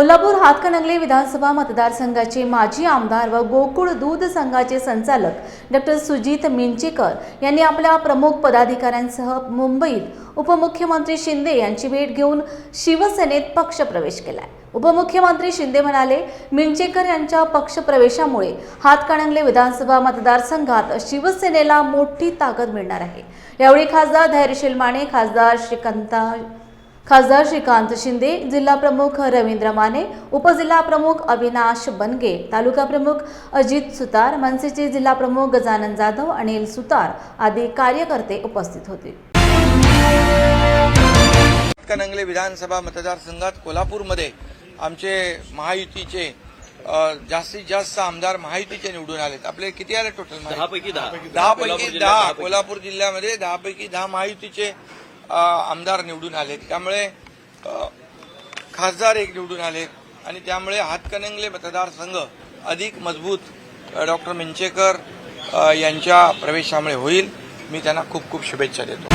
कोल्हापूर हातकणंगले विधानसभा मतदारसंघाचे माजी आमदार व गोकुळ दूध संघाचे संचालक डॉक्टर सुजित मिंचेकर यांनी आपल्या प्रमुख पदाधिकाऱ्यांसह मुंबईत उपमुख्यमंत्री शिंदे यांची भेट घेऊन शिवसेनेत पक्षप्रवेश केला उपमुख्यमंत्री शिंदे म्हणाले मिंचेकर यांच्या पक्षप्रवेशामुळे हातकणंगले विधानसभा मतदारसंघात शिवसेनेला मोठी ताकद मिळणार आहे. यावेळी खासदार धैर्यशील माने खासदार श्रीकांता खासदार श्रीकांत शिंदे जिल्हा प्रमुख रवींद्र माने उपजिल्हा प्रमुख अविनाश बनगे तालुका प्रमुख अजित सुतार मनसेचे जिल्हा प्रमुख गजानन जाधव अनिल सुतार आदी कार्यकर्ते उपस्थित होते. हातकणंगले विधानसभा मतदारसंघात कोल्हापूरमध्ये आमचे महायुतीचे जास्तीत जास्त आमदार महायुतीचे निवडून आलेत. आपले किती आले टोटल दहा. पैकी दहा. पैकी दहा. कोल्हापूर जिल्ह्यामध्ये दहा पैकी दहा महायुतीचे आमदार निवडून आलेत. त्यामुळे खासदार एक निवडून आले आणि त्यामुळे हातकणंगले मतदारसंघ अधिक मजबूत डॉक्टर मिंचेकर यांच्या प्रवेशामुळे होईल. मी त्यांना खूप खूप शुभेच्छा देतो.